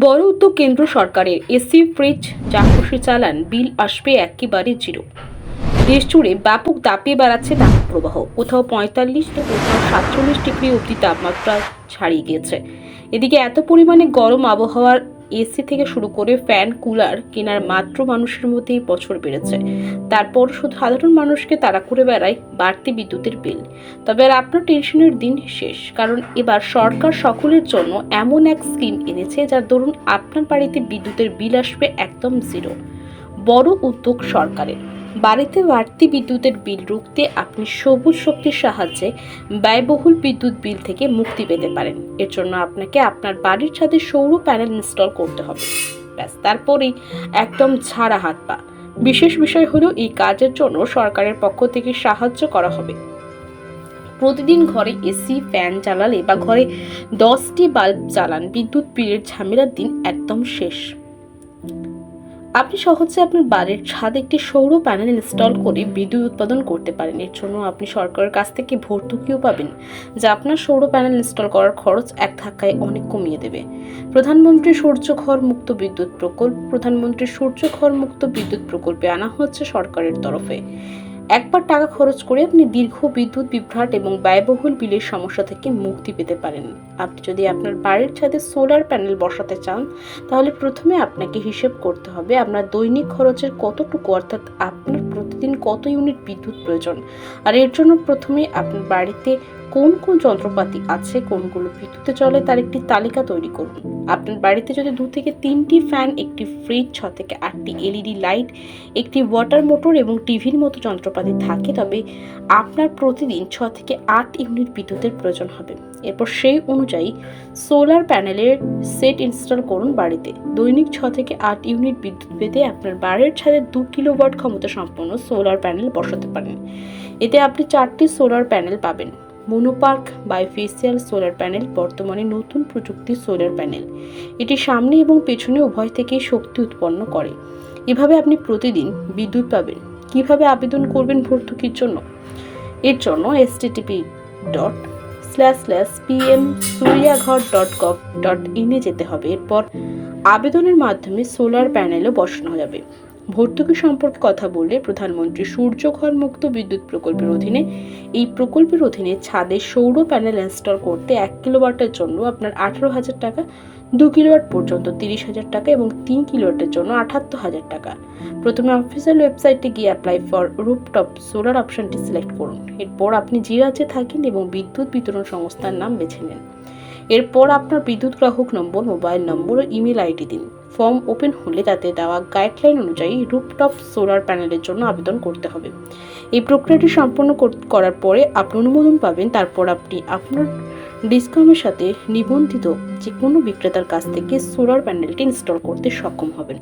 বড় উদ্যোগ কেন্দ্র সরকারের। এসি, ফ্রিজ, যা খুশি চালান, বিল আসবে একেবারে জিরো। দেশ জুড়ে ব্যাপক দাপিয়ে বেড়াচ্ছে তাপপ্রবাহ। কোথাও পঁয়তাল্লিশ তো কোথাও সাতচল্লিশ ডিগ্রি অবধি তাপমাত্রা ছাড়িয়ে গিয়েছে। এদিকে এত পরিমাণে গরম আবহাওয়ার এসি থেকে শুরু করে ফ্যান, কুলার কেনার মাত্র মানুষের মধ্যেই বছর বেড়েছে। তারপর শুধু সাধারণ মানুষকে তারা করে বেড়ায় বাড়তি বিদ্যুতের বিল। তবে আর আপনার টেনশনের দিন শেষ, কারণ এবার সরকার সকলের জন্য এমন এক স্কিম এনেছে যার দরুন আপনার বাড়িতে বিদ্যুতের বিল আসবে একদম জিরো। বড় উদ্যোগ সরকারের। বাড়িতে বাড়তি বিদ্যুতের বিল রুখতে আপনি সবুজ শক্তির সাহায্যে ব্যয়বহুল বিদ্যুৎ বিল থেকে মুক্তি পেতে পারেন। এর জন্য আপনাকে আপনার বাড়ির ছাদে সৌর প্যানেল ইনস্টল করতে হবে। ব্যাস, তারপরেই একদম ছাড়া হাত পা। বিশেষ বিষয় হলো এই কাজের জন্য সরকারের পক্ষ থেকে সাহায্য করা হবে। প্রতিদিন ঘরে এসি, ফ্যান চালালে বা ঘরে দশটি বাল্ব জ্বালান, বিদ্যুৎ বিলের ঝামেলার দিন একদম শেষ। আপনি সহজে আপনার বাড়ির ছাদে একটি সৌর প্যানেল ইনস্টল করে বিদ্যুৎ উৎপাদন করতে পারেন। এর জন্য আপনি সরকারের কাছ থেকে ভর্তুকিও পাবেন, যা আপনার সৌর প্যানেল ইনস্টল করার খরচ এক ধাক্কায় অনেক কমিয়ে দেবে। প্রধানমন্ত্রী সূর্য ঘর মুক্ত বিদ্যুৎ প্রকল্প, প্রধানমন্ত্রী সূর্য ঘর মুক্ত বিদ্যুৎ প্রকল্পে আনা হচ্ছে সরকারের তরফে। একবার টাকা খরচ করে আপনি দীর্ঘ বিদ্যুৎ বিভ্রাট এবং ব্যয়বহুল বিলের সমস্যা থেকে মুক্তি পেতে পারেন। আপনি যদি আপনার বাড়ির ছাদে সোলার প্যানেল বসাতে চান, তাহলে প্রথমে আপনাকে হিসেব করতে হবে আপনার দৈনিক খরচের কতটুকু, অর্থাৎ আপনার প্রতিদিন কত ইউনিট বিদ্যুৎ প্রয়োজন। আর এর জন্য প্রথমে আপনার বাড়িতে কোন কোন যন্ত্রপাতি আছে, কোনগুলো বিদ্যুতে চলে, তার একটি তালিকা তৈরি করুন। আপনার বাড়িতে যদি দু থেকে তিনটি ফ্যান একটি ফ্রিজ ছ থেকে আটটি এলইডি লাইট একটি ওয়াটার মোটর এবং টিভির মতো যন্ত্রপাতি থাকে, তবে আপনার প্রতিদিন ছ থেকে আট ইউনিট বিদ্যুতের প্রয়োজন হবে। এরপর সেই অনুযায়ী সোলার প্যানেলের সেট ইনস্টল করুন বাড়িতে। দৈনিক ছ থেকে আট ইউনিট বিদ্যুৎ পেতে আপনার বাড়ির ছাদে দু কিলোওয়াট ক্ষমতা সম্পন্ন সোলার প্যানেল বসাতে পারেন। এতে আপনি চারটি সোলার প্যানেল পাবেন। মোনোপার্ক বাইফেসিয়াল সোলার প্যানেল, বর্তমানে নতুন প্রযুক্তির সোলার প্যানেল। এটি সামনে এবং পেছনে উভয় থেকেই শক্তি উৎপন্ন করে। এভাবে আপনি প্রতিদিন বিদ্যুৎ পাবেন। কীভাবে আবেদন করবেন ভর্তুকির জন্য? এর জন্য S TTP dot slash slash PM Suryaghar dot gov dot ইনে যেতে হবে। এরপর আবেদনের মাধ্যমে সোলার প্যানেলও বসানো যাবে। ভর্তুকি সম্পর্কে কথা বললে প্রধানমন্ত্রী সূর্যঘর মুক্ত বিদ্যুৎ প্রকল্পের অধীনে এই প্রকল্পের অধীনে ছাদে সৌর প্যানেল ইনস্টল করতে এক কিলোওয়াটের জন্য আপনার আঠারো হাজার টাকা, দু কিলোওয়াট পর্যন্ত তিরিশ হাজার টাকা এবং তিন কিলোওয়াটের জন্য আঠাত্তর হাজার টাকা। প্রথমে অফিসিয়াল ওয়েবসাইটে গিয়ে অ্যাপ্লাই ফর রুপটপ সোলার অপশনটি সিলেক্ট করুন। এরপর আপনি যে রাজ্যে থাকেন এবং বিদ্যুৎ বিতরণ সংস্থার নাম বেছে নিন। এরপর আপনার বিদ্যুৎ গ্রাহক নম্বর, মোবাইল নম্বর ও ইমেল আইডি দিন। ফর্ম ওপেন হলে তাতে দেওয়া গাইডলাইন অনুযায়ী রুপটপ সোলার প্যানেলের জন্য আবেদন করতে হবে। এই প্রক্রিয়াটি সম্পন্ন করার পরে আপনি অনুমোদন পাবেন। তারপর আপনি আপনার ডিসকাউন্টের সাথে নিবন্ধিত যে কোনো বিক্রেতার কাছ থেকে সোলার প্যানেলটি ইনস্টল করতে সক্ষম হবেন।